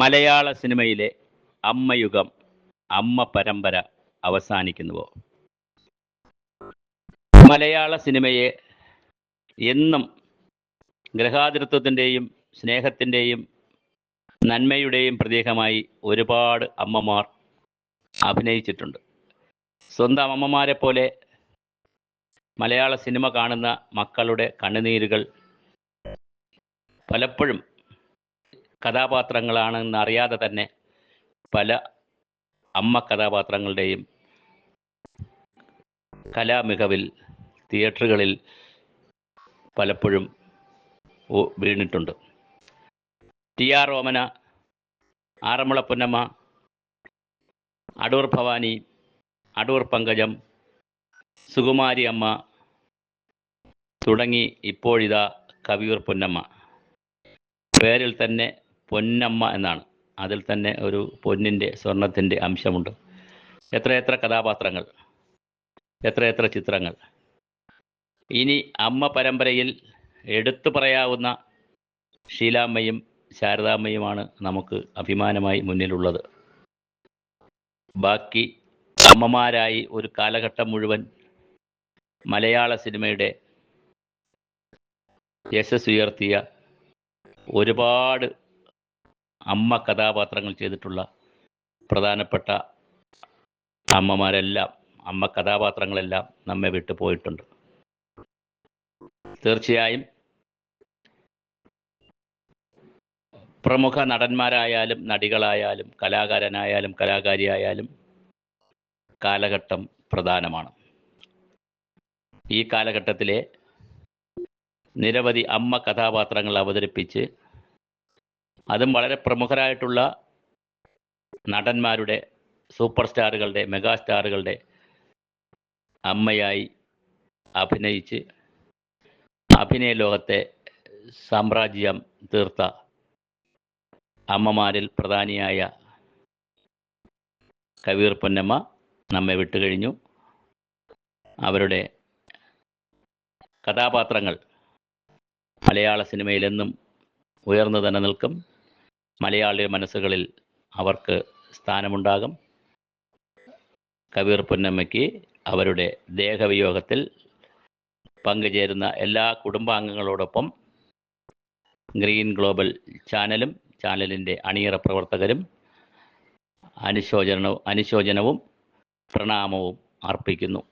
മലയാള സിനിമയിലെ അമ്മയുഗം അമ്മ പരമ്പര അവസാനിക്കുന്നുവോ? മലയാള സിനിമയെ എന്നും ഗ്രഹാതിരത്വത്തിന്റെയും സ്നേഹത്തിന്റെയും നന്മയുടെയും പ്രതീകമായി ഒരുപാട് അമ്മമാർ അഭിനയിച്ചിട്ടുണ്ട്. സ്വന്തം അമ്മമാരെ പോലെ മലയാള സിനിമ കാണുന്ന മക്കളുടെ കണ്ണുനീരുകൾ പലപ്പോഴും കഥാപാത്രങ്ങളാണെന്ന് അറിയാതെ തന്നെ പല അമ്മ കഥാപാത്രങ്ങളുടെയും കലാമികവിൽ തിയേറ്ററുകളിൽ പലപ്പോഴും വീണിട്ടുണ്ട്. ടി ആർ ഓമന ആറന്മുള പൊന്നമ്മ അടൂർ ഭവാനി അടൂർ പങ്കജം സുകുമാരി അമ്മ തുടങ്ങി ഇപ്പോഴിതാ കവിയൂർ പൊന്നമ്മ. പേരിൽ തന്നെ പൊന്നമ്മ എന്നാണ്. അതിൽ തന്നെ ഒരു പൊന്നിന്റെ സ്വർണത്തിന്റെ അംശമുണ്ട്. എത്രയെത്ര കഥാപാത്രങ്ങൾ? എത്രയെത്ര ചിത്രങ്ങൾ? ഇനി അമ്മ പരമ്പരയിൽ എടുത്തു പറയാവുന്ന ഷീലാമ്മയും ശാരദാമ്മയുമാണ് നമുക്ക് അഭിമാനമായി മുന്നിലുള്ളത്. ബാക്കി അമ്മമാരായി ഒരു കാലഘട്ടം മുഴുവൻ മലയാള സിനിമയുടെ യശസ്സുയർത്തിയ ഒരുപാട് അമ്മ കഥാപാത്രങ്ങൾ ചെയ്തിട്ടുള്ള പ്രധാനപ്പെട്ട അമ്മമാരെല്ലാം അമ്മ കഥാപാത്രങ്ങളെല്ലാം നമ്മെ വിട്ടു പോയിട്ടുണ്ട്. തീർച്ചയായും പ്രമുഖ നടന്മാരായാലും നടികളായാലും കലാകാരനായാലും കലാകാരിയായാലും കാലഘട്ടം പ്രധാനമാണ്. ഈ കാലഘട്ടത്തിലെ നിരവധി അമ്മ കഥാപാത്രങ്ങൾ അവതരിപ്പിച്ച് അതും വളരെ പ്രമുഖരായിട്ടുള്ള നടന്മാരുടെ സൂപ്പർ സ്റ്റാറുകളുടെ മെഗാ സ്റ്റാറുകളുടെ അമ്മയായി അഭിനയിച്ച് അഭിനയ ലോകത്തെ സാമ്രാജ്യം തീർത്ത അമ്മമാരിൽ പ്രധാനിയായ കവീർ പൊന്നമ്മ നമ്മെ വിട്ടുകഴിഞ്ഞു. അവരുടെ കഥാപാത്രങ്ങൾ മലയാള സിനിമയിലെന്നും ഉയർന്നു തന്നെ നിൽക്കും. മലയാളിയുടെ മനസ്സുകളിൽ അവർക്ക് സ്ഥാനമുണ്ടാകും. കബീർ പൊന്നമ്മയ്ക്ക് അവരുടെ ദേഹവിയോഗത്തിൽ പങ്കുചേരുന്ന എല്ലാ കുടുംബാംഗങ്ങളോടൊപ്പം ഗ്രീൻ ഗ്ലോബൽ ചാനലും ചാനലിന്റെ അണിയറ പ്രവർത്തകരും അനുശോചനവും അനുശോചനവും പ്രണാമവും അർപ്പിക്കുന്നു.